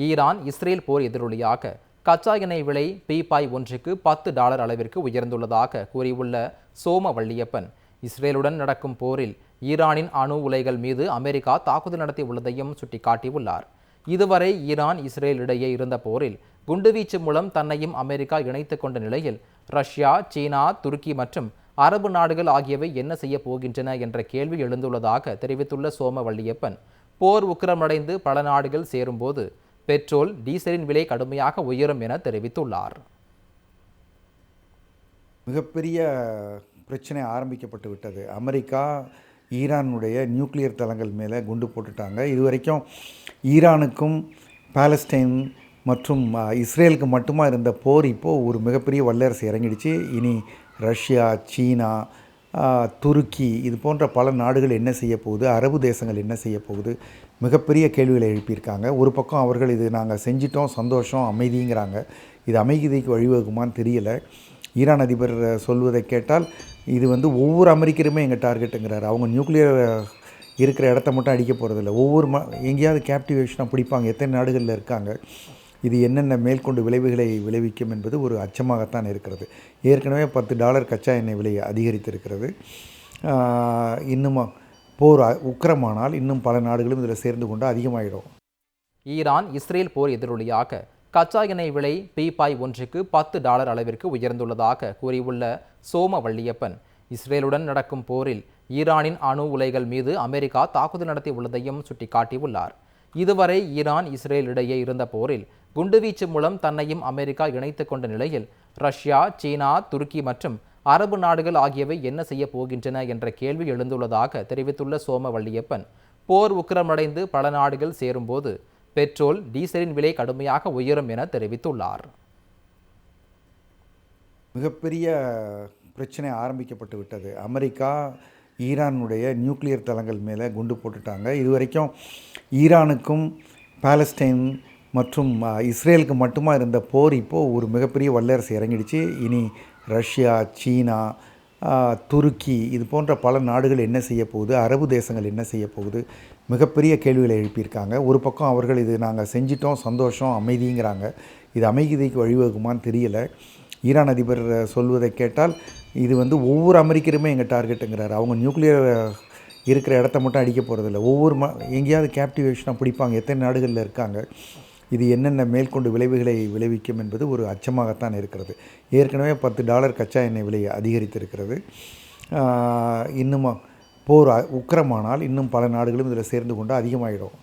Iran Israel போர் எதிரொலியாக கச்சா எண்ணெய் விலை பீப்பாய் ஒன்றுக்கு பத்து டாலர் அளவிற்கு உயர்ந்துள்ளதாக கூறியுள்ள சோம வள்ளியப்பன் இஸ்ரேலுடன் நடக்கும் போரில் ஈரானின் அணு உலைகள் மீது அமெரிக்கா தாக்குதல் நடத்தி உள்ளதையும் சுட்டிக்காட்டியுள்ளார். இதுவரை ஈரான் இஸ்ரேல் இடையே இருந்த போரில் குண்டுவீச்சு மூலம் தன்னையும் அமெரிக்கா இணைத்து கொண்ட நிலையில் ரஷ்யா சீனா துருக்கி மற்றும் அரபு நாடுகள் ஆகியவை என்ன செய்ய போகின்றன என்ற கேள்வி எழுந்துள்ளதாக தெரிவித்துள்ள சோம வள்ளியப்பன் போர் உக்கிரமடைந்து பல நாடுகள் சேரும்போது பெட்ரோல் டீசலின் விலை கடுமையாக உயரும் என தெரிவித்துள்ளார். மிகப்பெரிய பிரச்சனை ஆரம்பிக்கப்பட்டு விட்டது. அமெரிக்கா ஈரானுடைய நியூக்ளியர் தளங்கள் மேலே குண்டு போட்டுட்டாங்க. இது வரைக்கும் ஈரானுக்கும் பாலஸ்டைன் மற்றும் இஸ்ரேலுக்கு மட்டுமா இருந்த போர் இப்போது ஒரு மிகப்பெரிய வல்லரசு இறங்கிடுச்சு. இனி ரஷ்யா சீனா துருக்கி இது போன்ற பல நாடுகள் என்ன செய்ய போகுது? அரபு தேசங்கள் என்ன செய்ய போகுது? மிகப்பெரிய கேள்விகளை எழுப்பியிருக்காங்க. ஒரு பக்கம் அவர்கள் இது நாங்கள் செஞ்சிட்டோம் சந்தோஷம் அமைதிங்கிறாங்க. இது அமைதிக்கு வழிவகுமான்னு தெரியல. ஈரான் அதிபர் சொல்வதை கேட்டால் இது வந்து ஒவ்வொரு அமெரிக்கருமே எங்கள் டார்கெட்டுங்கிறார். அவங்க நியூக்ளியர் இருக்கிற இடத்த மட்டும் அடிக்க போகிறதில்ல ஒவ்வொரு ம எங்கேயாவது கேப்டிவேஷனாக பிடிப்பாங்க. எத்தனை நாடுகளில் இருக்காங்க? இது என்னென்ன மேற்கொண்டு விளைவுகளை விளைவிக்கும் என்பது ஒரு அச்சமாகத்தான் இருக்கிறது. ஏற்கனவே பத்து டாலர் கச்சா எண்ணெய் விலை அதிகரித்திருக்கிறது. இன்னும் போர் உக்கிரமானால் இன்னும் பல நாடுகளும் இதில் சேர்ந்து கொண்டு அதிகமாகிடும் ஈரான் இஸ்ரேல் போர் எதிரொலியாக கச்சா எண்ணெய் விலை பீப்பாய் ஒன்றுக்கு பத்து டாலர் அளவிற்கு உயர்ந்துள்ளதாக கூறியுள்ள சோம வள்ளியப்பன் இஸ்ரேலுடன் நடக்கும் போரில் ஈரானின் அணு உலைகள் மீது அமெரிக்கா தாக்குதல் நடத்தி உள்ளதையும் சுட்டிக்காட்டியுள்ளார். இதுவரை ஈரான் இஸ்ரேல் இடையே இருந்த போரில் குண்டுவீச்சு மூலம் தன்னையும் அமெரிக்கா இணைத்து கொண்ட நிலையில் ரஷ்யா சீனா துருக்கி மற்றும் அரபு நாடுகள் ஆகியவை என்ன செய்ய போகின்றன என்ற கேள்வி எழுந்துள்ளதாக தெரிவித்துள்ள சோம வள்ளியப்பன் போர் உக்கிரமடைந்து பல நாடுகள் சேரும்போது பெட்ரோல் டீசலின் விலை கடுமையாக உயரும் என தெரிவித்துள்ளார். மிகப்பெரிய பிரச்சனை ஆரம்பிக்கப்பட்டு விட்டது. அமெரிக்கா ஈரானுடைய நியூக்ளியர் தளங்கள் மேலே குண்டு போட்டுட்டாங்க. இது வரைக்கும் ஈரானுக்கும் பாலஸ்டைன் மற்றும் இஸ்ரேலுக்கு மட்டுமா இருந்த போர் இப்போது ஒரு மிகப்பெரிய வல்லரசு இறங்கிடுச்சு. இனி ரஷ்யா சீனா துருக்கி இது போன்ற பல நாடுகள் என்ன செய்ய போகுது? அரபு தேசங்கள் என்ன செய்ய போகுது? மிகப்பெரிய கேள்விகளை எழுப்பியிருக்காங்க. ஒரு பக்கம் அவர்கள் இது நாங்கள் செஞ்சிட்டோம் சந்தோஷம் அமைதிங்கிறாங்க. இது அமைதிக்கு வழிவகுமான்னு தெரியல. ஈரான் அதிபர் சொல்வதை கேட்டால் இது வந்து ஒவ்வொரு அமெரிக்கருமே எங்கள் டார்கெட்டுங்கிறாரு அவங்க நியூக்ளியர் இருக்கிற இடத்த மட்டும் அடிக்க போகிறதில்ல ஒவ்வொரு ம எங்கேயாவது கேப்டிவேஷனாக பிடிப்பாங்க. எத்தனை நாடுகளில் இருக்காங்க. இது என்னென்ன மேற்கொண்டு விளைவுகளை விளைவிக்கும் என்பது ஒரு அச்சமாகத்தான் இருக்கிறது. ஏற்கனவே பத்து டாலர் கச்சா எண்ணெய் விலை அதிகரித்திருக்கிறது. இன்னும் போர் உக்கிரமானால் இன்னும் பல நாடுகளும் இதில் சேர்ந்து கொண்டு அதிகமாகிடும்